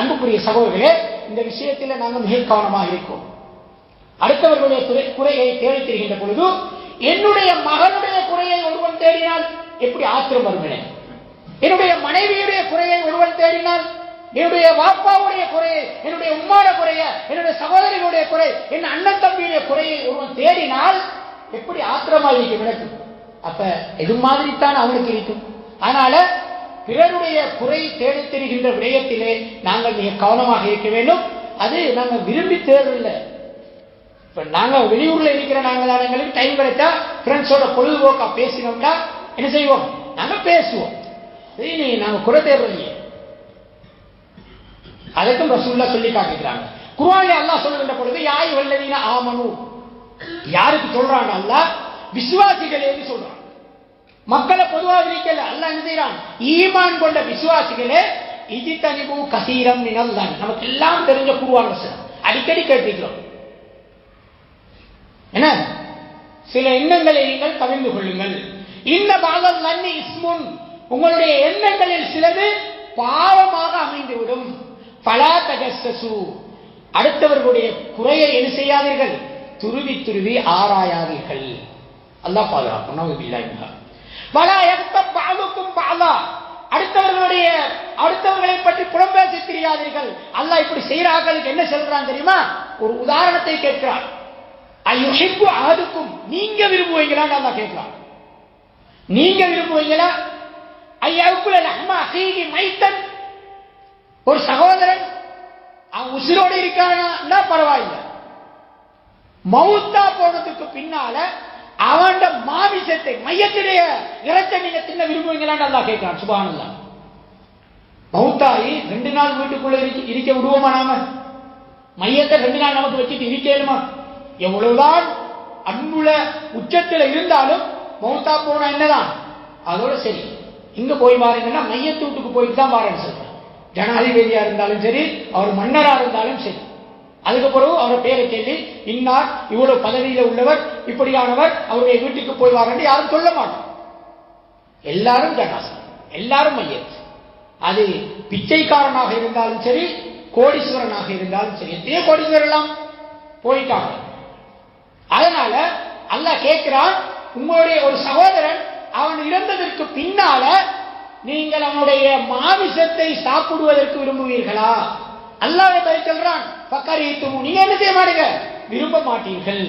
அன்புக்குரிய சகோதரர்களே இந்த விஷயத்தில் நாங்கள் மிக கவனமாக இருக்கோம் அடுத்தவர்களுடைய குறை- குறையை தேடி தெரிகின்ற பொழுது என்னுடைய மகனுடைய குறையை ஒருவன் தேடினால் எப்படி ஆத்திரம் வருகிறேன் என்னுடைய மனைவியுடைய குறையை ஒருவன் தேடினால் என்னுடைய வாப்பாவுடைய குறையை என்னுடைய உம்மாட குறைய என்னுடைய சகோதரிகளுடைய குறை என் அண்ணன் தம்பியுடைய குறையை ஒருவன் தேடினால் எப்படி ஆத்திரமா இருக்கும் எனக்கு அப்ப இது மாதிரி தான் அவனுக்கு இருக்கும்? அதனால பிறருடைய குறை தேடி தெரிகின்ற விடயத்திலே நாங்கள் மிக கவனமாக இருக்க வேண்டும். அது நாங்கள் விரும்பி தேர்வில்லை இப்ப நாங்க வெளியூர்ல இருக்கிற நாங்கள் எங்களுக்கு டைம் கிடைச்சா ஃப்ரெண்ட்ஸோட பொழுதுபோக்கா பேசினோம்னா என்ன செய்வோம்? நாங்க பேசுவோம். நீ நாங்க குறை தேடுறீங்க அதுக்கும் ரசூல்லா சொல்லி காட்டுகிறாங்க குர்ஆனில் அல்லாஹ் சொல்லுகின்ற பொழுது யாய் வல்லவீன ஆமனு. யாருக்கு சொல்றாங்க அல்லாஹ்? விசுவாசிகளேன்னு சொல்றாங்க. மக்களை பொதுவாக இருக்கல அல்லாஹ் என்ன செய்யறான் ஈமான் கொண்ட விசுவாசிகளே இஜித்தனிபு கசீரம் மினல்லாஹ். நமக்கு எல்லாம் தெரிஞ்ச குருவான சார் அடிக்கடி கேட்டிருக்கிறோம். என்ன? சில எண்ணங்களை நீங்கள் பகிர்ந்து கொள்ளுங்கள். இந்த பாகம் நன்னி இஸ்முன். உங்களுடைய எண்ணங்களில் சிலது பாவமாக அமைந்துவிடும். பலா தகசு அடுத்தவர்களுடைய குறையை என்ன செய்யாதீர்கள்? துருவி துருவி ஆராயாதீர்கள். அல்லாஹ் பாதுகாப்பு நமக்கு இல்லாமல் அடுத்தவர்களுடைய அடுத்தவர்களை பற்றி புறம்பேசி தெரியாதீர்கள். அல்லாஹ் இப்படி செய்கிறார்கள் என்ன சொல்றான் தெரியுமா? ஒரு உதாரணத்தை கேட்கிறான். ஐயுஹிப்பு அஹதுக்கும். நீங்க விரும்புவீங்களான்னு அல்லாஹ் கேட்கிறான். நீங்க விரும்புவீங்களா? ஐயாவுக்குள்ள அம்மா சீகி மைத்தன். ஒரு சகோதரன் அவன் உசிரோடு இருக்கானா? பரவாயில்லை. மவுத்தா போனதுக்கு பின்னால அவன் மாமிசத்தை மையத்துடைய இறத்தை நீங்க தின்ன விரும்புவீங்களான்னு அல்லாஹ் கேட்கிறான். சுபானல்லா. பௌத்தாயி ரெண்டு நாள் வீட்டுக்குள்ள இருக்க விடுவோமா நாம? மையத்தை ரெண்டு நாள் நமக்கு வச்சுட்டு இருக்கேனுமா எவ்வளவுதான் அன்புல உச்சத்துல இருந்தாலும் மௌத்தா போனா என்னதான்? அதோட சரி. இங்க போய் பாருங்கன்னா மையத்து வீட்டுக்கு போயிட்டு தான் பாருன்னு சொல்றேன். ஜனாதிபதியா இருந்தாலும் சரி அவர் மன்னரா இருந்தாலும் சரி. அதுக்கு பிறகு அவர் பேரை கேட்டு இன்னார் இவ்வளவு பதவியில உள்ளவர் இப்படியானவர் அவருடைய வீட்டுக்கு போய் வாரன்னு யாரும் சொல்ல மாட்டோம் எல்லாரும் ஜனாசா எல்லாரும் மையத்து அது பிச்சைக்காரனாக இருந்தாலும் சரி கோடீஸ்வரனாக இருந்தாலும் சரி எத்தனையோ கோடீஸ்வரெல்லாம் போயிட்டாங்க. அதனால அல்ல கேட்கிறான் உங்களுடைய ஒரு சகோதரன் அவன் இறந்ததற்கு பின்னால நீங்கள் அவனுடைய மாமிசத்தை சாப்பிடுவதற்கு விரும்புவீர்களா? அல்லாஹ் பதில் சொல்றான். பக்கரித்தும் நீங்க என்ன செய்ய மாட்டீங்க? விரும்ப மாட்டீர்கள்.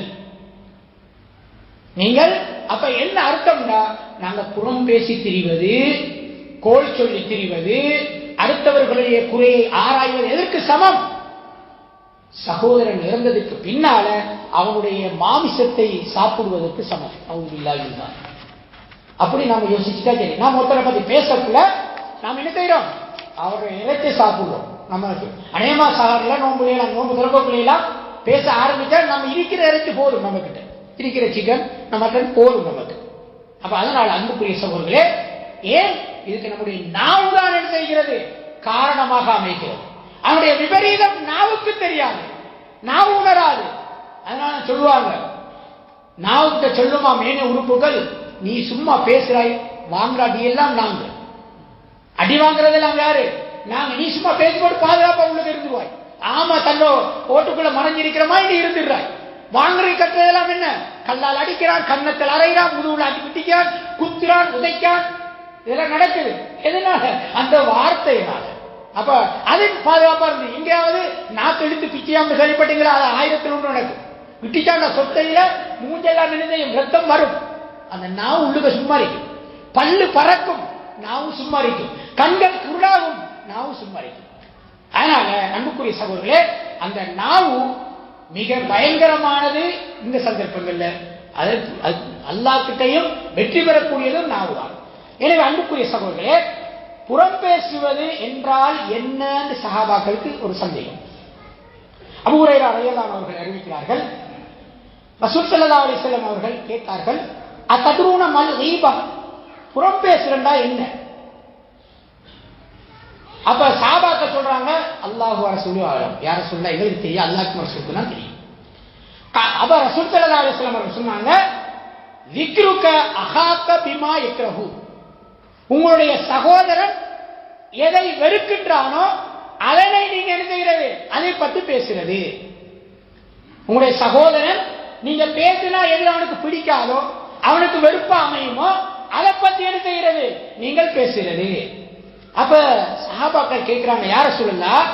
நீங்கள் அப்ப என்ன அர்த்தம்னா நாங்க புறம் பேசி திரிவது கோல் சொல்லி திரிவது அடுத்தவர்களுடைய குறையை ஆராய்வது எதற்கு சமம்? சகோதரன் இறந்ததுக்கு பின்னால அவனுடைய மாமிசத்தை சாப்பிடுவதற்கு சமம். அவங்க இல்லாவில்தான் அப்படி நாம யோசிச்சுட்டா சரி. நாம் ஒருத்தரை பத்தி பேசக்குள்ள நாம் என்ன செய்யறோம் அவருடைய இறைச்சி சாப்பிடுறோம். நம்மளுக்கு அநேமா சாகரில் நோம்புலாம் நோம்பு திறக்கக்குலாம் பேச ஆரம்பிச்சா நம்ம இருக்கிற இறைச்சி போதும் நம்ம கிட்ட இருக்கிற சிக்கன் நம்ம போதும் நமக்கு. அப்ப அதனால அன்புக்குரிய சகோதரர்களே ஏன் இதுக்கு நம்முடைய நாவு தான் என்ன செய்கிறது? காரணமாக அமைகிறது. அவனுடைய விபரீதம் நாவுக்கு தெரியாது. நாவு உணராது. அதனால சொல்லுவாங்க நாவுக்கிட்ட சொல்லுமா மேன உறுப்புகள்? நீ சும்மா பேசுறாய் வாங்குற எல்லாம் நாங்க அடி வாங்குறதெல்லாம் யாரு? நாங்க நீ சும்மா பேசிப்போட்டு பாதுகாப்பா உள்ள இருந்துருவாய். ஆமா தன்னோ ஓட்டுக்குள்ள மறைஞ்சிருக்கிற மாதிரி நீ இருந்துடுறாய் வாங்குறது கட்டுறதெல்லாம் என்ன? கல்லால் அடிக்கிறான் கன்னத்தில் அறைகிறான் முதுகுல அடி குத்திக்கிறான் குத்துறான் உதைக்கான் இதெல்லாம் நடக்குது. எதனால? அந்த வார்த்தையினால. அப்ப அதன் பாதுகாப்பா இருந்து எங்கேயாவது நாக்கு இழுத்து பிச்சையாம சரிப்பட்டீங்களா? அது ஆயிரத்தில் ஒன்று நடக்கும். விட்டிச்சாண்ட சொத்தையில மூஞ்செல்லாம் நினைந்த ரத்தம் வரும். அந்த நாவு உள்ளுக சும்மா இருக்கும் பல்லு பறக்கும். நாவும் சும்மா இருக்கும் கண்கள் குருடாகும். நாவு சும்மா அதனால அன்புக்குரிய சகோதரர்களே அந்த நாவு மிக பயங்கரமானது இந்த சந்தர்ப்பங்கள்ல. அதற்கு அல்லாக்கிட்டையும் வெற்றி பெறக்கூடியதும் நாவு தான். எனவே அன்புக்குரிய சகோதரர்களே புறம் பேசுவது என்றால் என்னன்னு சகாபாக்களுக்கு ஒரு சந்தேகம். அபூரைரா அறையதான் அவர்கள் அறிவிக்கிறார்கள் ரசூல் ஸல்லல்லாஹு அலிசல்லம் அவர்கள் கேட்டார்கள் அத்ததுரூன மல் கீபா? புறம் பேசுறா என்ன? அப்ப சாபாக்க சொல்றாங்க அல்லாஹு ரசூலு ஆலம். யார சொல்ல எங்களுக்கு தெரியும் அல்லாஹ் ரசூலுக்கு தான் தெரியும். அப்ப ரசூல் சல்லா அலுவலம் அவர்கள் சொன்னாங்க விக்ருக அகாக்க பிமா இக்ரஹு உங்களுடைய சகோதரன் எதை வெறுக்கின்றானோ அதனை நீங்க அதை பத்தி பேசுறது. உங்களுடைய சகோதரன் நீங்க பேசினா எது அவனுக்கு பிடிக்காதோ அவனுக்கு வெறுப்பா அமையுமோ அதை பத்தி என்ன செய்யறது? நீங்கள் பேசுறது. அப்ப சஹாபாக்கள் கேட்கிறாங்க யார சொல்லலாம்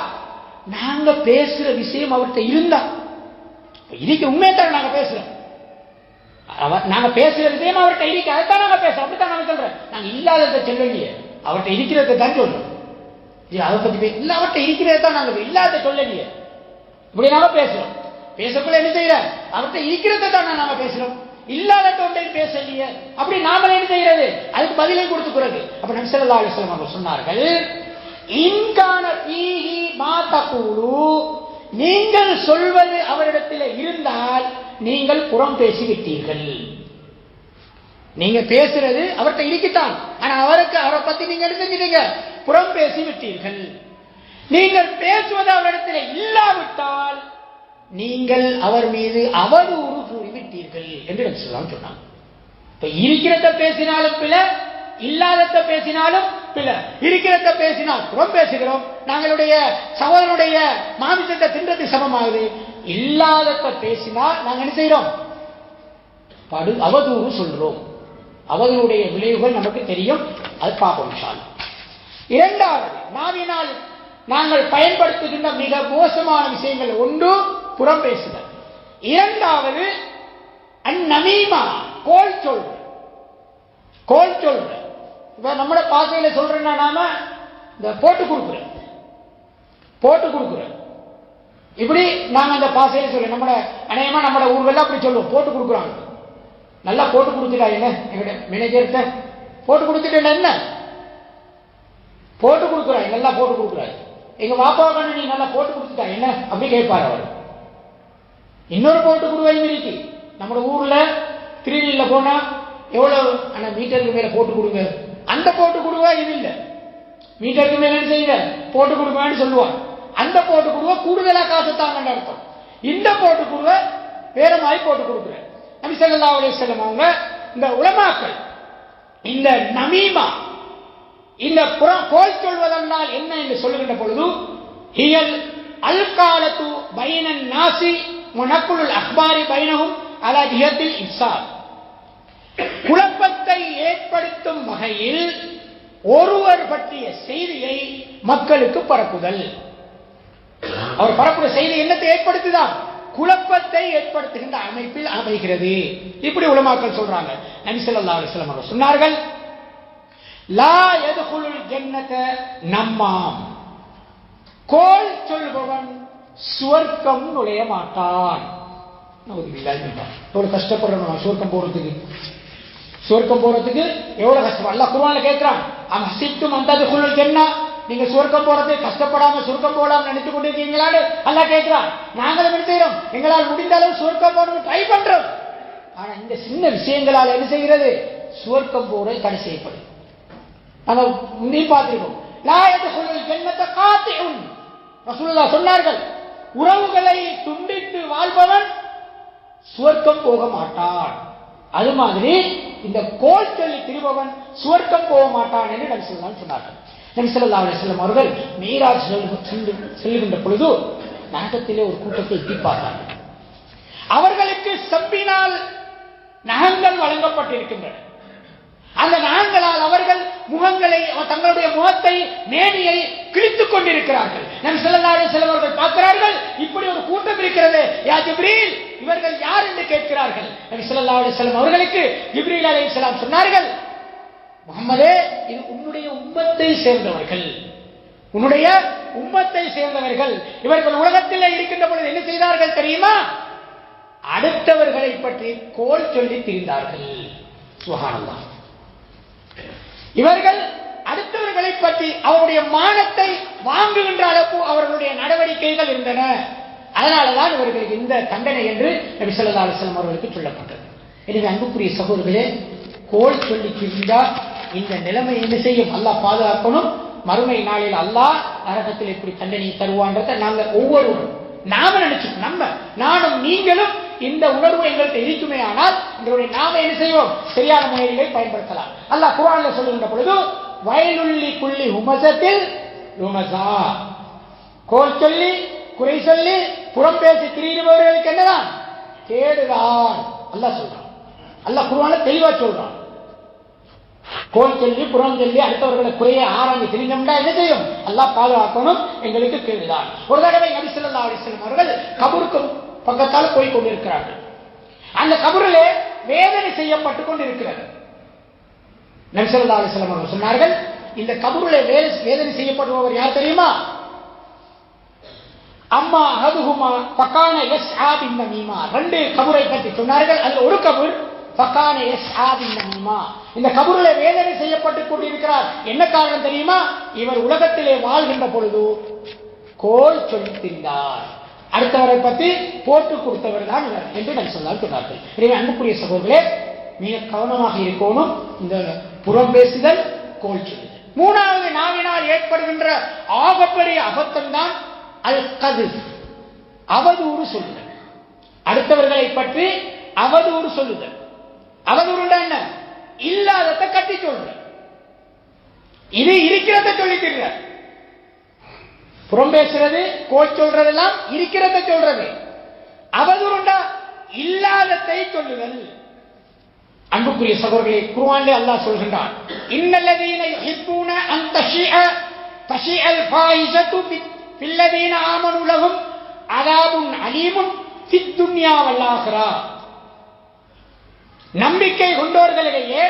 நாங்க பேசுற விஷயம் அவர்கிட்ட இருந்தா. இதுக்கு உண்மையை தான் நாங்க பேசுறோம். அவர் நாங்க பேசுற விஷயம் அவர்கிட்ட இருக்கு அதைத்தான் நாங்க பேசுறோம் அப்படித்தான் நாங்க சொல்றேன் நாங்க இல்லாததை சொல்லலையே அவர்கிட்ட இருக்கிறத தான் சொல்றோம். அதை பத்தி பே- இல்ல அவர்கிட்ட இருக்கிறத தான் நாங்க இல்லாத சொல்லலையே. இப்படி நாங்க பேசுறோம். பேசக்குள்ள என்ன செய்யற? அவர்கிட்ட இருக்கிறத தான் நாங்க பேசுறோம். இல்லாத தொண்டை பேசலையே. அப்படி நாம என்ன செய்யறது? அதுக்கு பதிலை கொடுத்துக்கிறது அப்ப நம்சல்லா அலிஸ்லாம் அவர்கள் சொன்னார்கள் இன்கான பீஹி மா தகூலு. நீங்கள் சொல்வது அவரிடத்தில் இருந்தால் நீங்கள் புறம் பேசிவிட்டீர்கள். நீங்க பேசுறது அவர்கிட்ட இருக்கித்தான் ஆனா அவருக்கு அவரை பத்தி நீங்க என்ன செஞ்சிட்டீங்க? புறம் பேசி விட்டீர்கள் நீங்கள் பேசுவது அவரிடத்தில் இல்லாவிட்டால் நீங்கள் அவர் மீது அவதூறு கூறிவிட்டீர்கள் என்று நபி சொன்னாங்க. இப்ப இருக்கிறத பேசினாலும் பிழை இல்லாதத பேசினாலும் பிழை. இருக்கிறத பேசினால் புறம் பேசுகிறோம். நாங்களுடைய சகோதரனுடைய மாமிசத்தை தின்றது சமமாகுது. இல்லாதத பேசினால் நாங்க என்ன செய்யறோம் படு அவதூறு சொல்றோம். அவர்களுடைய விளைவுகள் நமக்கு தெரியும். அது பார்ப்போம் இரண்டாவது நாவினால் நாங்கள் பயன்படுத்துகின்ற மிக மோசமான விஷயங்கள் ஒன்று புறம் பேசுதல் இரண்டாவது அந்நமீமா கோல் சொல்ற கோல் சொல்ற இப்ப நம்மளோட பாசையில சொல்றேன்னா நாம இந்த போட்டு கொடுக்குறேன் போட்டு கொடுக்குறேன் இப்படி நாங்க அந்த பாசையில சொல்ல நம்மள அநேகமா நம்மள ஊர்வெல்லாம் அப்படி சொல்லுவோம். போட்டு கொடுக்குறாங்க. நல்லா போட்டு கொடுத்துட்டா என்ன? எங்களுடைய மேனேஜர்கிட்ட போட்டு கொடுத்துட்டேன் என்ன? போட்டு கொடுக்குறாய் நல்லா போட்டு கொடுக்குறாய் எங்க பாப்பாவை கண்டு நீ நல்லா போட்டு கொடுத்துட்டா என்ன? அப்படி கேட்பார் அவர். இன்னொரு போட்டு கொடுவாய் இருக்கு நம்ம ஊர்ல திருநெல்ல போனா எவ்வளவு? ஆனா மீட்டருக்கு மேல போட்டு கொடுங்க. அந்த போட்டு கொடுவா இது இல்லை. மீட்டருக்கு மேல என்ன செய்யுங்க? போட்டு கொடுங்கன்னு சொல்லுவான் அந்த போட்டு கொடுவா கூடுதலா காசு தாங்கன்னு அர்த்தம். இந்த போட்டு கொடுவ வேற மாதிரி போட்டு கொடுக்குறேன் நபி சல்லா அலைஹி செல்லம் அவங்க இந்த உலமாக்கள் இந்த நமீமா இந்த புறம் கோல் சொல்வதென்றால் என்ன என்று சொல்லுகின்ற பொழுது ஹியல் அல்காலத்து பைனன் நாசி முனக்குள் அக்பாரி பைனகும் அலா ஜிஹத்தில் இன்சார். குழப்பத்தை ஏற்படுத்தும் வகையில் ஒருவர் பற்றிய செய்தியை மக்களுக்கு பரப்புதல். அவர் பரப்புற செய்தி என்னத்தை ஏற்படுத்துதான் குழப்பத்தை ஏற்படுத்துகின்ற அமைப்பில் அமைகிறது. இப்படி உலமாக்கள் சொல்றாங்க. நபி ஸல்லல்லாஹு அவர்கள் சொன்னார்கள் லா எதுகுலுல் ஜன்னத நம்மாம். கோல் சொல்பவன் சுவர்க்கம் நுழைய மாட்டான் எவ்வளவு கஷ்டப்படுறோம் சுவர்க்கம் போறதுக்கு? சுவர்க்கம் போறதுக்கு எவ்வளவு கஷ்டம்? அல்ல குருவான கேட்கிறான் அவன் சித்தும் அந்த துகுலுல் என்ன நீங்க சுவர்க்கம் போறது கஷ்டப்படாம சுருக்கம் போடாம நினைத்து கொண்டிருக்கீங்களான்னு அல்ல கேட்கிறான். நாங்களும் என்ன செய்யறோம் எங்களால் முடிந்த அளவு சுவர்க்கம் போடணும் ட்ரை பண்றோம். ஆனா இந்த சின்ன விஷயங்களால் என்ன செய்கிறது? சுவர்க்கம் போற தடை செய்யப்படும். நம்ம முன்னே பார்த்திருக்கோம். லா யதுகுலுல் ஜன்னத காத்திஉன். ரசூலுல்லாஹ் சொன்னார்கள் உறவுகளை துண்டித்து வாழ்பவன் சுவர்க்கம் போக மாட்டான். அது மாதிரி இந்த கோல் சொல்லி திருபவன் சுவர்க்கம் போக மாட்டான் என்று நபி சொல்லலாம் சொன்னார்கள். நபி ஸல்லல்லாஹு அலைஹி அவர்கள் மீராஜ் செல்லுகின்ற பொழுது நகத்திலே ஒரு கூட்டத்தை எட்டி பார்த்தார்கள் அவர்களுக்கு செப்பினால் நகங்கள் வழங்கப்பட்டிருக்கின்றன. அந்த முகங்களை தங்களுடைய முகத்தை மேனியை கிழித்துக் கொண்டிருக்கிறார்கள். நம் செல்லலாறு செல்வர்கள் பார்க்கிறார்கள் இப்படி ஒரு கூட்டம் இருக்கிறது. யா ஜிப்ரீல் இவர்கள் யார் என்று கேட்கிறார்கள். நபி ஸல்லல்லாஹு அலைஹி அவர்களுக்கு ஜிப்ரீல் அலைஹிஸ்ஸலாம் சொன்னார்கள் முகமதே இது உன்னுடைய உம்மத்தை சேர்ந்தவர்கள். உன்னுடைய உம்மத்தை சேர்ந்தவர்கள். இவர்கள் உலகத்தில் இருக்கின்ற பொழுது என்ன செய்தார்கள் தெரியுமா? அடுத்தவர்களை பற்றி கோல் சொல்லி திரிந்தார்கள். சுகானந்தான் இவர்கள் அடுத்தவர்களை பற்றி அவருடைய மானத்தை வாங்குகின்ற அளவு அவர்களுடைய நடவடிக்கைகள் இருந்தன. அதனாலதான் இவர்களுக்கு இந்த தண்டனை என்று நபி சொல்லா அலுவலம் அவர்களுக்கு சொல்லப்பட்டது. எனவே அன்புக்குரிய சகோதரர்களே கோல் சொல்லி திரிந்தா இந்த நிலைமை என்ன செய்யும்? அல்லாஹ் பாதுகாக்கணும். மறுமை நாளில் அல்லாஹ் அரகத்தில் எப்படி தண்டனை தருவான்றதை நாங்கள் ஒவ்வொருவரும் நாம நினைச்சுக்கணும். நம்ம நானும் நீங்களும் இந்த உணர்வு எங்கள்கிட்ட இருக்குமே ஆனால் எங்களுடைய நாம என்ன செய்வோம்? சரியான முறையிலே பயன்படுத்தலாம். அல்லாஹ் குர்ஆன்ல சொல்லுகின்ற பொழுது வயலுள்ளி குள்ளி உமசத்தில் உமசா. கோல் சொல்லி குறை சொல்லி புறம் பேசி திரியிடுபவர்களுக்கு என்னதான்? கேடுதான் அல்லாஹ் சொல்றான். அல்ல குருவான தெளிவா சொல்றான். கோல் சொல்லி புறம் சொல்லி அடுத்தவர்களை குறைய ஆரம்பி தெரிஞ்சோம்னா என்ன செய்யும்? எல்லாம் பாதுகாக்கணும் எங்களுக்கு கேடுதான் ஒரு தடவை நபி ஸல்லல்லாஹு அவர்கள் கபூருக்கு பக்கத்தால் போய் கொண்டிருக்கிறார்கள். அந்த கபரிலே வேதனை செய்யப்பட்டு கொண்டிருக்கிறது. நபி ஸல்லல்லாஹு அவர்கள் சொன்னார்கள் இந்த கபருளை வேலை- வேதனை செய்யப்படுபவர் யார் தெரியுமா? அம்மா அகதுகுமா பக்கான எஸ் ஆபின் மீமா ரெண்டு கபுரை பற்றி சொன்னார்கள். அதில் ஒரு கபுர் பக்கான எஸ் ஆபின் மீமா இந்த கபரிலே வேதனை செய்யப்பட்டு கொண்டிருக்கிறார். என்ன காரணம் தெரியுமா? இவர் உலகத்திலே வாழ்கின்ற பொழுது கோல் சொல்லித் திரிந்தார் அடுத்தவரை பற்றி போட்டு கொடுத்தவர் தான் என்று நான் சொன்னால் சொன்னார்கள். எனவே அன்புக்குரிய சகோதரர்களே மிக கவனமாக இருக்கணும். இந்த புறம் பேசுதல் கோல் சொல்லுதல். மூணாவது நாவினால் ஏற்படுகின்ற ஆகப்பெரிய அபத்தம் தான் அல் கது அவதூறு சொல்லுதல். அடுத்தவர்களை பற்றி அவதூறு சொல்லுதல். அவதூறு என்ன? இல்லாததை கட்டி சொல்ற இது இருக்கிறத சொல்லிக்கிற புறம் பேசுறது கோச் சொல்றதெல்லாம் இருக்கிறத சொல்றது. அவதூறுண்டா இல்லாததை சொல்லுதல். அன்புக்குரிய சகோதரர்களே குர்ஆனிலே அல்லாஹ் சொல்கின்றான் இன்னல்லதீன யுஹிப்பூன அன் தஷிஅ தஷிஅல் ஃபாயிஸத்து ஃபில்லதீன ஆமனு லஹும் அதாபுன் அலீமுன் ஃபித் துன்யா வல் நம்பிக்கை கொண்டவர்களிடையே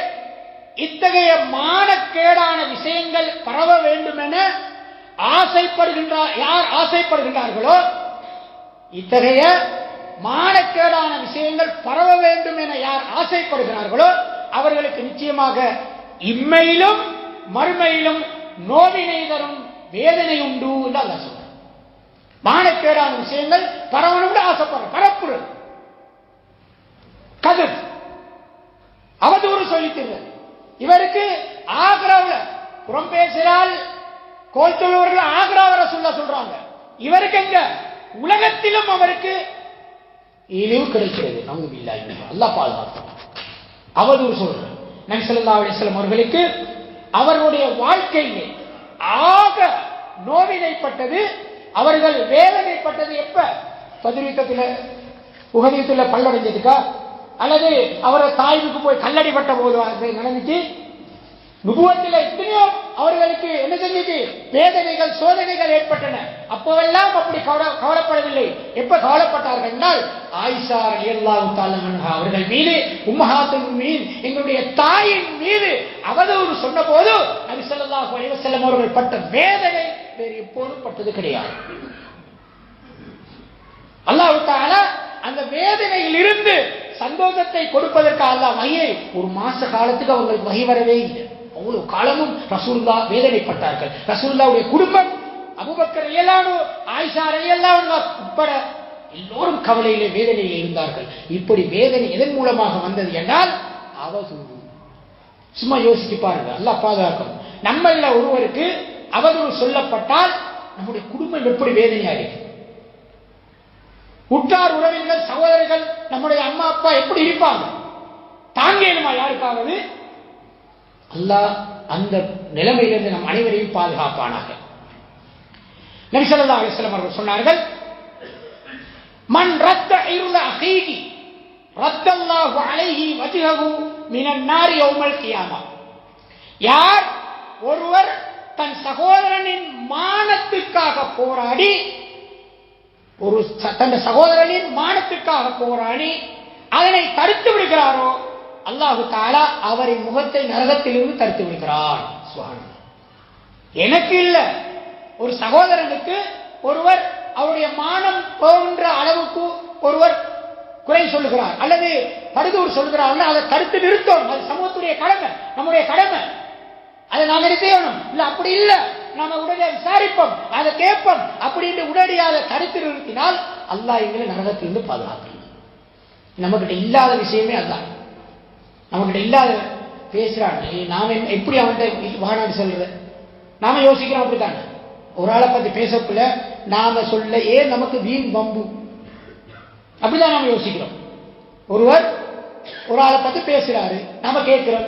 இத்தகைய மானக்கேடான விஷயங்கள் பரவ வேண்டும் என ஆசைப்படுகின்றார் யார் ஆசைப்படுகின்றார்களோ இத்தகைய மானக்கேடான விஷயங்கள் பரவ வேண்டும் என யார் ஆசைப்படுகிறார்களோ அவர்களுக்கு நிச்சயமாக இம்மையிலும் மறுமையிலும் நோவினை தரும் வேதனை உண்டு என்று அல்ல சொல்ற மானக்கேடான விஷயங்கள் பரவணும்னு ஆசைப்படுற பரப்புறது. கதிர். அவதூறு சொல்லித்தருவது இவருக்கு ஆக்ராவுல புறம் பேசுகிறால் கோல் சொல்லுவர்கள் ஆக்ராவர சொல்ல சொல்றாங்க. இவருக்கு எங்க? உலகத்திலும் அவருக்கு இழிவு கிடைக்கிறது. நமக்கு இல்லை அல்லாஹ் பாதுகாக்கும் அவதூறு சொல்றார். நபி ஸல்லல்லாஹு அலைஹி அவர்களுக்கு அவர்களுடைய வாழ்க்கையிலே ஆக நோவினைப்பட்டது அவர்கள் வேதனைப்பட்டது எப்ப? பதிவித்தத்தில் உகதியத்தில் பல்லடைஞ்சதுக்கா? அல்லது அவரை தாய்வுக்கு போய் கல்லடிப்பட்ட போது நடந்துச்சு? நுபுவத்தில் எத்தனையோ அவர்களுக்கு என்ன செஞ்சது? வேதனைகள் சோதனைகள் ஏற்பட்டன. அப்போவெல்லாம் அப்படி கவலைப்படவில்லை. எப்ப கவலைப்பட்டார்கள் என்றால் ஆயிஷா ரலியல்லாஹு அவர்கள் மீது உம்மஹாத்தின் மீது எங்களுடைய தாயின் மீது அவதூறு சொன்ன போது நபி ஸல்லல்லாஹு அவர்கள் பட்ட வேதனை வேறு எப்போதும் பட்டது கிடையாது. அல்லாஹ் தஆலா அந்த வேதனையில் இருந்து சந்தோஷத்தை கொடுப்பதற்கு அல்லா வகையை ஒரு மாச காலத்துக்கு அவங்களுக்கு வகை வரவே இல்லை. அவ்வளவு காலமும் ரசூல்லா வேதனைப்பட்டார்கள். ரசூல்லாவுடைய குடும்பம் அபுபக்கர் இயலானோ ஆயிஷா இயலானோ உட்பட எல்லோரும் கவலையிலே வேதனையில் இருந்தார்கள். இப்படி வேதனை எதன் மூலமாக வந்தது என்றால் அவதூறு. சும்மா யோசிச்சு பாருங்க நல்லா பாதுகாக்கணும் நம்மள ஒருவருக்கு அவதூறு சொல்லப்பட்டால் நம்முடைய குடும்பம் எப்படி வேதனையாக இருக்கு? உற்றார் உறவினர் சகோதரர்கள் நம்முடைய அம்மா அப்பா எப்படி இருப்பாங்க? தாங்கேனுமா யாருக்காவது? அல்லாஹ் அந்த நிலைமையிலிருந்து நம் அனைவரையும் பாதுகாப்பானாக. நரிசல்லா ஸல்லல்லாஹு அவர்கள் சொன்னார்கள் மண் ரத்த இருள அகீகி ரத்தல்லாஹு அழகி வஜ்ஹஹு மினன் நாரி யௌமல் கியாமா. யார் ஒருவர் தன் சகோதரனின் மானத்துக்காக போராடி ஒரு ச- தன் சகோதரனின் மானத்துக்காக போராடி அதனை தடுத்து விடுகிறாரோ அல்லாஹு தாலா அவரின் முகத்தை நரகத்திலிருந்து தடுத்து விடுகிறார் எனக்கு இல்ல. ஒரு சகோதரனுக்கு ஒருவர் அவருடைய மானம் போன்ற அளவுக்கு ஒருவர் குறை சொல்லுகிறார். அல்லது படுதூர் சொல்கிறார் அதை தடுத்து நிறுத்தணும் அது சமூகத்துடைய கடமை நம்முடைய கடமை. அதை நாம் என்ன செய்யணும்? இல்ல அப்படி இல்ல. நாம உடனே விசாரிப்போம் அதை கேட்போம். அப்படின்னு உடனடியாக தடுத்து நிறுத்தினால் அல்லாஹ் எங்களை நரகத்திலிருந்து பாதுகாக்கணும் நம்மகிட்ட இல்லாத விஷயமே அதான். அவன்கிட்ட இல்லாத பேசுறான் நாம என்ன- எப்படி அவன்கிட்ட வானான்னு சொல்றது? நாம யோசிக்கிறோம் அப்படித்தானே? ஒரு ஆளை பத்தி பேசக்குள்ள நாம சொல்ல ஏன் நமக்கு வீண் வம்பு. அப்படிதான் நாம யோசிக்கிறோம். ஒருவர் ஒரு ஆளை பத்தி பேசுறாரு நாம கேட்கிறோம்.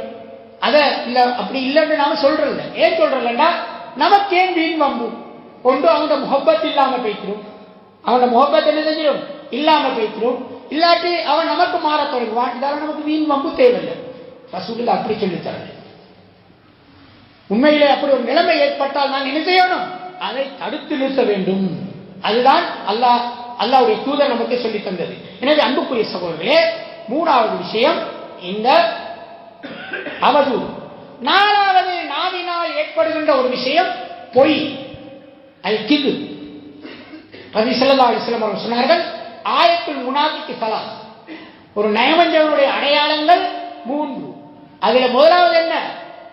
அத இல்ல அப்படி இல்லைன்னு நாம சொல்றதில்ல. ஏன் சொல்றதில்லன்னா நமக்கு ஏன் வீண் வம்பு. ஒன்று அவங்க முகப்பத் இல்லாம பேசுறோம் அவனோட முகப்பத் என்ன செஞ்சிடும் இல்லாம போய்த்திடும் இல்லாட்டி அவன் நமக்கு மாற தொடங்குவான். இதால நமக்கு வீண் வம்பு தேவையில்லை. ரசூலுல்லாஹ் அப்படி சொல்லித்தரல உண்மையிலே அப்படி ஒரு நிலைமை ஏற்பட்டால் நான் என்ன செய்யணும்? அதை தடுத்து நிறுத்த வேண்டும். அதுதான் அல்லாஹ் அல்லாவுடைய தூதர் நமக்கு சொல்லி தந்தது. எனவே அன்புக்குரிய சகோதரர்களே மூணாவது விஷயம் இந்த அவதூறு. நாலாவது நாவினால் ஏற்படுகின்ற ஒரு விஷயம் பொய். அது கிது ரவி சல்லா அலிஸ்லாம் அவர்கள் சொன்னார்கள் ஆயத்துல் முனாபிக்கு சலாம். ஒரு நயமஞ்சவனுடைய அடையாளங்கள் மூன்று. அதுல முதலாவது என்ன?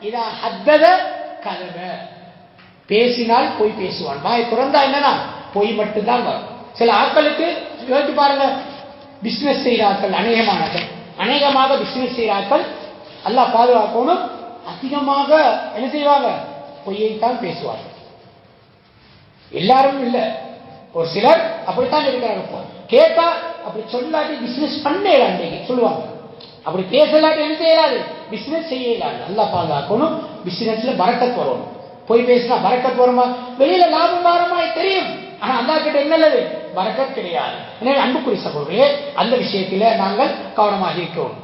இதா ஹத்தத கதவ பேசினால் பொய் பேசுவான். வாய் திறந்தா என்னன்னா பொய் மட்டும்தான் வரும். சில ஆட்களுக்கு யோசிச்சு பாருங்க பிசினஸ் செய்கிறார்கள் அநேகமானர்கள் அநேகமாக பிசினஸ் செய்கிறார்கள் எல்லாம் பாதுகாக்கணும். அதிகமாக என்ன செய்வாங்க? பொய்யைத்தான் பேசுவார்கள். எல்லாரும் இல்லை. ஒரு சிலர் அப்படித்தான் இருக்கிறாங்க இப்போ கேட்டா அப்படி சொல்லாட்டி பிசினஸ் பண்ண இன்றைக்கு சொல்லுவாங்க. அப்படி பேசலாட்டி என்ன செய்யலாது பிசினஸ் செய்யலாது நல்லா பாதுகாக்கணும். பிசினஸ்ல பறக்க வரணும் போய் பேசினா பறக்க வருமா வெளியில லாபம் வாரமா தெரியும். ஆனா அல்லா கிட்ட என்னது இல்லது கிடையாது. எனவே அன்புக்குரிய சகோதரே அந்த விஷயத்தில நாங்கள் கவனமாக இருக்கிறோம்.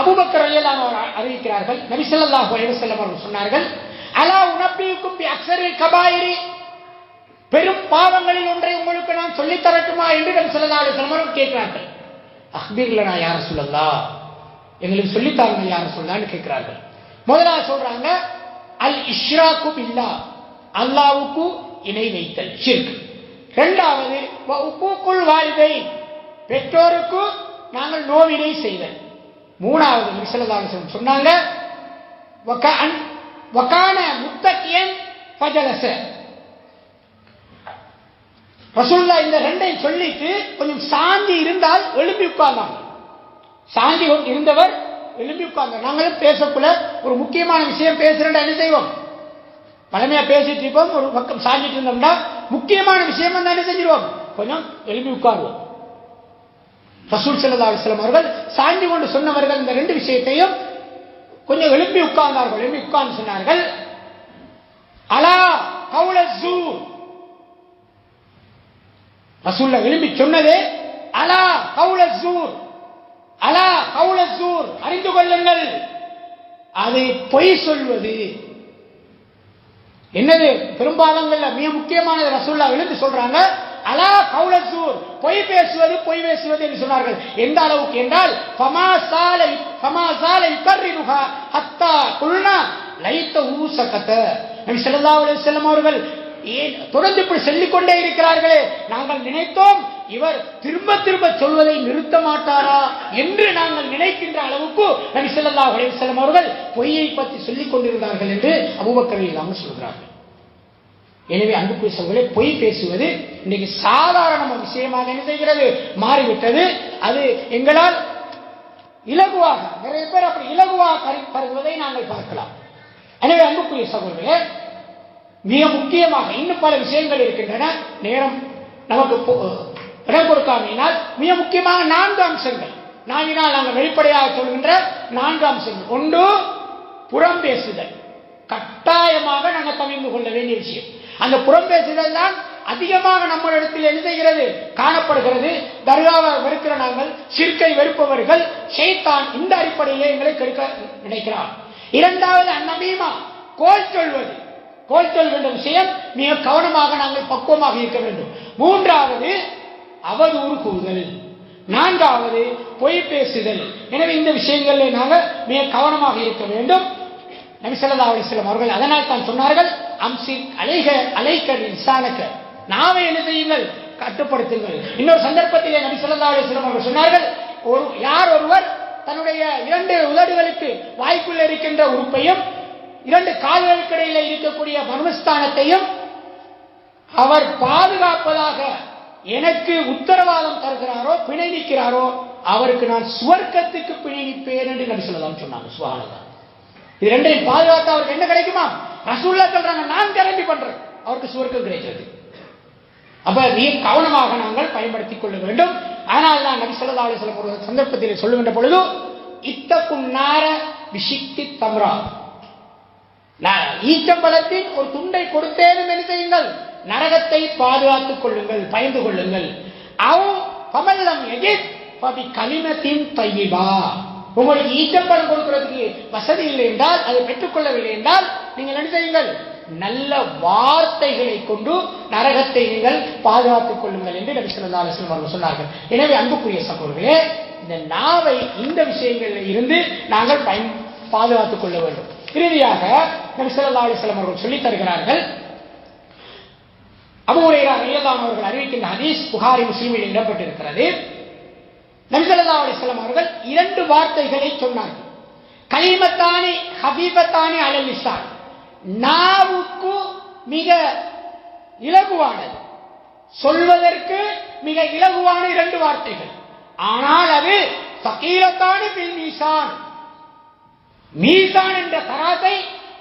அபுபக்கர் ரலியல்லாஹு அறிவிக்கிறார்கள். நபி செல்லம் அவர்கள் சொன்னார்கள் அலா உனப்பியுக்கும் பி கபாயிரி? பெரும் பாவங்களில் ஒன்றை உங்களுக்கு நான் சொல்லித் தரட்டுமா என்று நபி ஸல்லல்லாஹு அலைஹி கேட்கிறார்கள். அஹ்பீர்ல நான் யார சொல்லலா எங்களுக்கு சொல்லித்தாருங்க யார் சொல்லலான்னு கேட்கிறார்கள். முதலாவது சொல்றாங்க அல் இஷ்ராக்கு இல்லா அல்லாவுக்கு இணை வைத்தல் ஷிர்க். இரண்டாவது வ உக்கூக்குல் பெற்றோருக்கு நாங்கள் நோவினை செய்தல். மூணாவது மிசலதாசன் சொன்னாங்க வகான்- முத்தக்கியன் பஜலச ரசூல்லா இந்த ரெண்டையும் சொல்லிட்டு கொஞ்சம் சாந்தி இருந்தால் எழுப்பி உட்கார்ந்தாங்க. சாந்தி இருந்தவர் எழுப்பி உட்கார்ந்தார். நாங்களும் பேசக்குள்ள ஒரு முக்கியமான விஷயம் பேசுறேன் என்ன செய்வோம்? பழமையா பேசிட்டு இருப்போம் ஒரு பக்கம் சாஞ்சிட்டு இருந்தோம்னா முக்கியமான விஷயம் வந்து என்ன செஞ்சிருவோம்? கொஞ்சம் எழுப்பி உட்காருவோம். ரசூல் ஸல்லல்லாஹு அலைஹி அவர்கள் சாந்தி கொண்டு சொன்னவர்கள் இந்த ரெண்டு விஷயத்தையும் கொஞ்சம் எழுப்பி உட்கார்ந்தார்கள். எழுப்பி உட்கார்ந்து சொன்னார்கள். அலா கவுல ஜூர் ரசூல்ல எழுப்பி சொன்னதே அலா கவுல அலா கவுல அறிந்து கொள்ளுங்கள். அதை பொய் சொல்வது. என்னது? பெரும்பாலங்கள்ல மிக முக்கியமானது ரசூல்லா எழுந்து சொல்றாங்க அலா கவுலசூர் பொய் பேசுவது பொய் பேசுவது என்று சொன்னார்கள். எந்த அளவுக்கு என்றால் ஃபமாசால ஃபமாசால யுகர்ரிருஹா ஹத்தா குல்னா லைத்த ஊசகத. நபி ஸல்லல்லாஹு அலைஹி வஸல்லம் அவர்கள் ஏன் தொடர்ந்து இப்படி சொல்லிக் கொண்டே இருக்கிறார்களே? நாங்கள் நினைத்தோம் இவர் திரும்ப திரும்ப சொல்வதை நிறுத்த மாட்டாரா என்று நாங்கள் நினைக்கின்ற அளவுக்கு நபி ஸல்லல்லாஹு அவர்கள் பொய்யை பற்றி சொல்லிக் கொண்டிருந்தார்கள் என்று அபூபக்கர் இல்லாமல் சொல்கிறார்கள். எனவே அன்புக்குரிய சகோதரர்களே பொய் பேசுவது இன்னைக்கு சாதாரண விஷயமாக என்ன செய்கிறது? மாறிவிட்டது. அது எங்களால் இலகுவாக நிறைய பேர் அப்படி இலகுவாக பருகுவதை நாங்கள் பார்க்கலாம். எனவே அன்புக்குரிய சகோதரர்களே மிக முக்கியமாக இன்னும் பல விஷயங்கள் இருக்கின்றன. நேரம் நமக்கு இடம் கொடுக்காமையினால் மிக முக்கியமாக நான்கு அம்சங்கள். நாவினால் நாங்கள் வெளிப்படையாக சொல்கின்ற நான்கு அம்சங்கள். ஒன்று புறம் பேசுதல். கட்டாயமாக நாங்கள் தவிர்ந்து கொள்ள வேண்டிய விஷயம். அந்த புறம் பேசுதல் தான் அதிகமாக நம்மளிடத்தில் என்ன செய்கிறது? காணப்படுகிறது. தர்காவை வெறுக்கிற நாங்கள் சிற்கை வெறுப்பவர்கள் ஷெய்தான் இந்த அடிப்படையிலே எங்களை கெடுக்க நினைக்கிறார். இரண்டாவது அன்னபீமா கோல் சொல்வது. கோல் சொல்கின்ற விஷயம் மிக கவனமாக நாங்கள் பக்குவமாக இருக்க வேண்டும். மூன்றாவது அவதூறு கூறுதல். நான்காவது பொய் பேசுதல். எனவே இந்த விஷயங்கள் நாங்கள் மிக கவனமாக இருக்க வேண்டும். நபி ஸல்லல்லாஹு அவர்கள் அதனால் தான் சொன்னார்கள் அம்சி அலைக அலைக்க இன்சானக்க நாமே என்ன செய்யுங்கள்? கட்டுப்படுத்துங்கள். இன்னொரு சந்தர்ப்பத்திலே நபி ஸல்லல்லாஹு அவர்கள் சொன்னார்கள் ஒரு யார் ஒருவர் தன்னுடைய இரண்டு உதடுகளுக்கு வாய்ப்புள்ள இருக்கின்ற உறுப்பையும் இரண்டு கால்களுக்கிடையில இருக்கக்கூடிய மர்மஸ்தானத்தையும் அவர் பாதுகாப்பதாக எனக்கு உத்தரவாதம் தருகிறாரோ பிணை நிற்கிறாரோ அவருக்கு நான் சுவர்க்கத்துக்கு பிணை நிற்பேன் என்று நபி சொல்லலாம் சொன்னாங்க. சுகானதான் இது ரெண்டையும் பாதுகாத்து அவருக்கு என்ன கிடைக்குமா? ரசூல்லா சொல்றாங்க நான் கேரண்டி பண்றேன். அவருக்கு சுவர்க்கம் கிடைச்சது அப்ப நீ கவனமாக நாங்கள் பயன்படுத்திக் கொள்ள வேண்டும். ஆனால் நான் நபி சொல்லா அலிஸ்லாம் ஒரு சந்தர்ப்பத்தில் சொல்லுகின்ற பொழுது இத்தக்கும் நார விஷிக்தி தம்ரா. நான் ஈச்சம்பழத்தின் ஒரு துண்டை கொடுத்தேனும் என்ன செய்யுங்கள் நரகத்தை பாதுகாத்துக் கொள்ளுங்கள் பயந்து கொள்ளுங்கள். அவ் பமல்லம் எஜித் பபி கலிமத்தின் தையிபா. உங்களுக்கு ஈச்சப்படம் கொடுக்கிறதுக்கு வசதி இல்லை என்றால் அதை பெற்றுக்கொள்ளவில்லை என்றால் நீங்கள் என்ன செய்யுங்கள்? நல்ல வார்த்தைகளை கொண்டு நரகத்தை நீங்கள் பாதுகாத்துக் கொள்ளுங்கள் என்று நபி ஸல்லல்லாஹு அலைஹி அவர்கள் சொன்னார்கள். எனவே அன்புக்குரிய சகோதரர்களே இந்த நாவை இந்த விஷயங்களில் இருந்து நாங்கள் பயன் பாதுகாத்துக் கொள்ள வேண்டும். இறுதியாக நபி அவர்கள் சொல்லித் தருகிறார்கள். அபூ ஹுரைரா அவர்கள் அறிவிக்கின்ற ஹதீஸ் புகாரி முஸ்லீமில் இடப்பட்டிருக்கிறது நபிசல்லா அலிஸ்லாம் அவர்கள் இரண்டு வார்த்தைகளை சொன்னார்கள். கலிமத்தானி ஹபீபத்தானி அலலிசான் நாவுக்கு மிக இலகுவானது. சொல்வதற்கு மிக இலகுவான இரண்டு வார்த்தைகள். ஆனால் அது சகீரத்தான பில் மீசான் என்ற தராசை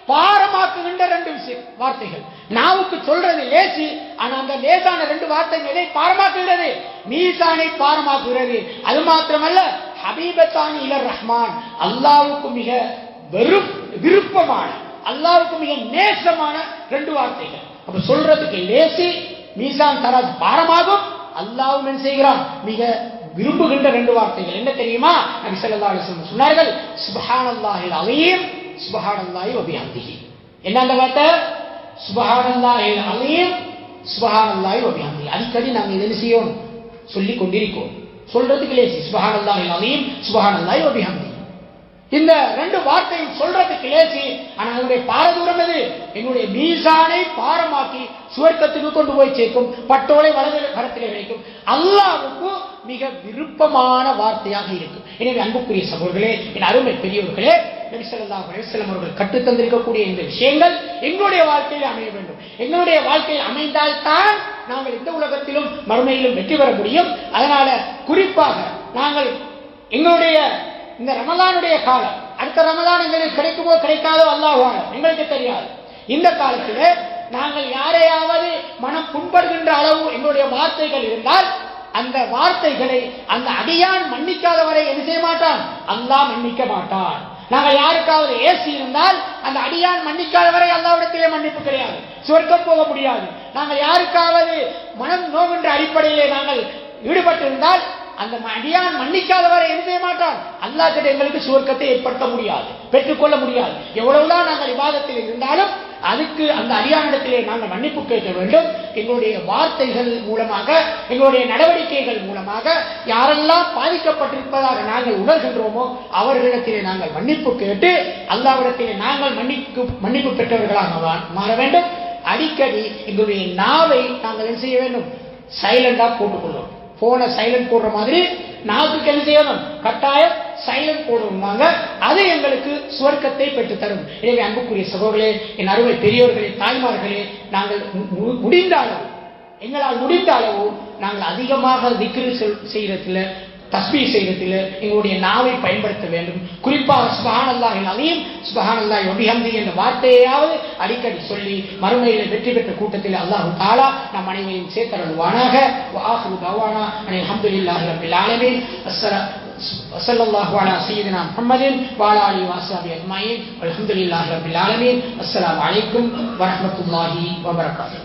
பாரமாக்குகின்ற ரெண்டு விஷயம் வார்த்தைகள். நாவுக்கு சொல்றது லேசி ஆனா அந்த லேசான ரெண்டு வார்த்தைகள் எதை பாரமாக்குகிறது. மீசானை பாரமாக்குகிறது. அது மாத்திரமல்ல ஹபீபத்தானி இலர் ரஹ்மான். அல்லாவுக்கு மிக வெறும் விருப்பமான அல்லாவுக்கு மிக நேசமான ரெண்டு வார்த்தைகள். அப்ப சொல்றதுக்கு லேசி மீசான் தராது பாரமாகும். அல்லாவும் என்ன செய்கிறான்? மிக விரும்புகின்ற ரெண்டு வார்த்தைகள். என்ன தெரியுமா? நபி ஸல்லல்லாஹு அலைஹி வஸல்லம் சொன்னார்கள் சுப்ஹானல்லாஹில் அலீம் சுப்ஹானல்லாஹி வ பிஹம்திஹி. என்ன அந்த வார்த்தை? சுப்ஹானல்லாஹில் அலீம் சுப்ஹானல்லாஹி வ அடிக்கடி நாங்க என்ன செய்யணும் சொல்லி கொண்டிருக்கோம். சொல்றதுக்கு லேசி. சுப்ஹானல்லாஹில் அலீம் சுப்ஹானல்லாஹி வ இந்த ரெண்டு வார்த்தையும் சொல்றதுக்கு லேசி ஆனா அதனுடைய பாரதூரம் எது? என்னுடைய மீசானை பாரமாக்கி சுவர்க்கத்துக்கு கொண்டு போய் சேர்க்கும். பட்டோலை வலது கரத்திலே வைக்கும் அல்லாவுக்கு மிக விருப்பமான வார்த்தையாக இருக்கும் எனவே அன்புக்குரிய சகோதரர்களே என் அருமை பெரியவர்களே நபி ஸல்லல்லாஹு அவர்கள் கற்றுத்தந்திருக்கக்கூடிய இந்த விஷயங்கள் எங்களுடைய வாழ்க்கையில் அமைய வேண்டும். எங்களுடைய வாழ்க்கையில் அமைந்தால்தான் நாங்கள் இந்த உலகத்திலும் மறுமையிலும் வெற்றி பெற முடியும். அதனால குறிப்பாக நாங்கள் எங்களுடைய இந்த ரமலானுடைய காலம் அடுத்த ரமலான் எங்களுக்கு கிடைக்குமோ கிடைக்காதோ அல்லாஹ் எங்களுக்கு தெரியாது. இந்த காலத்தில் நாங்கள் யாரையாவது மனம் புண்படுகின்ற அளவு எங்களுடைய வார்த்தைகள் இருந்தால் அந்த வார்த்தைகளை அந்த அடியான் மன்னிக்காத வரை என்ன செய்ய மாட்டான்? அல்லா மன்னிக்க மாட்டான். நாங்கள் யாருக்காவது ஏசி இருந்தால் அந்த அடியான் மன்னிக்காத வரை அல்லாவிடத்திலே மன்னிப்பு கிடையாது. சொர்க்கம் போக முடியாது. நாங்கள் யாருக்காவது மனம் நோவின்ற அடிப்படையிலே நாங்கள் ஈடுபட்டிருந்தால் அந்த அடியான் மன்னிக்காதவரை என்ன செய்ய மாட்டான்? அல்லாஹ் கிட்ட எங்களுக்கு சுவர்க்கத்தை ஏற்படுத்த முடியாது பெற்றுக்கொள்ள முடியாது. எவ்வளவுதான் நாங்கள் விவாதத்தில் இருந்தாலும் அதுக்கு அந்த அடியானிடத்திலே நாங்கள் மன்னிப்பு கேட்க வேண்டும். எங்களுடைய வார்த்தைகள் மூலமாக எங்களுடைய நடவடிக்கைகள் மூலமாக யாரெல்லாம் பாதிக்கப்பட்டிருப்பதாக நாங்கள் உணர்கின்றோமோ அவர்களிடத்திலே நாங்கள் மன்னிப்பு கேட்டு அல்லாவிடத்திலே நாங்கள் மன்னிப்பு மன்னிப்பு பெற்றவர்களாக மாற வேண்டும். அடிக்கடி எங்களுடைய நாவை நாங்கள் என்ன செய்ய வேண்டும்? சைலண்டாக போட்டுக்கொள்ளும் போனை சைலண்ட் போடுற மாதிரி நாவுக்கு என்ன செய்யணும்? கட்டாயம் சைலண்ட் போடுவாங்க அது எங்களுக்கு சுவர்க்கத்தை பெற்று தரும் எனவே அன்புக்குரிய சகோதரர்களே என் அருமை பெரியோர்களே தாய்மார்களே நாங்கள் முடிந்த அளவு எங்களால் முடிந்த அளவு நாங்கள் அதிகமாக திக்ரு செய்யறதுல தஸ்பீ செய்யறதுல எங்களுடைய நாவை பயன்படுத்த வேண்டும் குறிப்பாக சுபஹானல்லாஹில் அலீம் சுபஹானல்லாஹி வபிஹம்தி என்ற வார்த்தையாவது அடிக்கடி சொல்லி மறுமையில வெற்றி பெற்ற கூட்டத்தில் அல்லாஹ் தாலா நம் அனைவரையும் சேர்த்தருள்வானாக வாஹிரு தவானா அனில் அல்ஹம்துலில்லாஹி ரப்பில் ஆலமீன் அஸ்ஸலா وصلى الله على سيدنا محمد وعلى اله وصحبه اجمعين والحمد لله رب العالمين السلام عليكم ورحمه الله وبركاته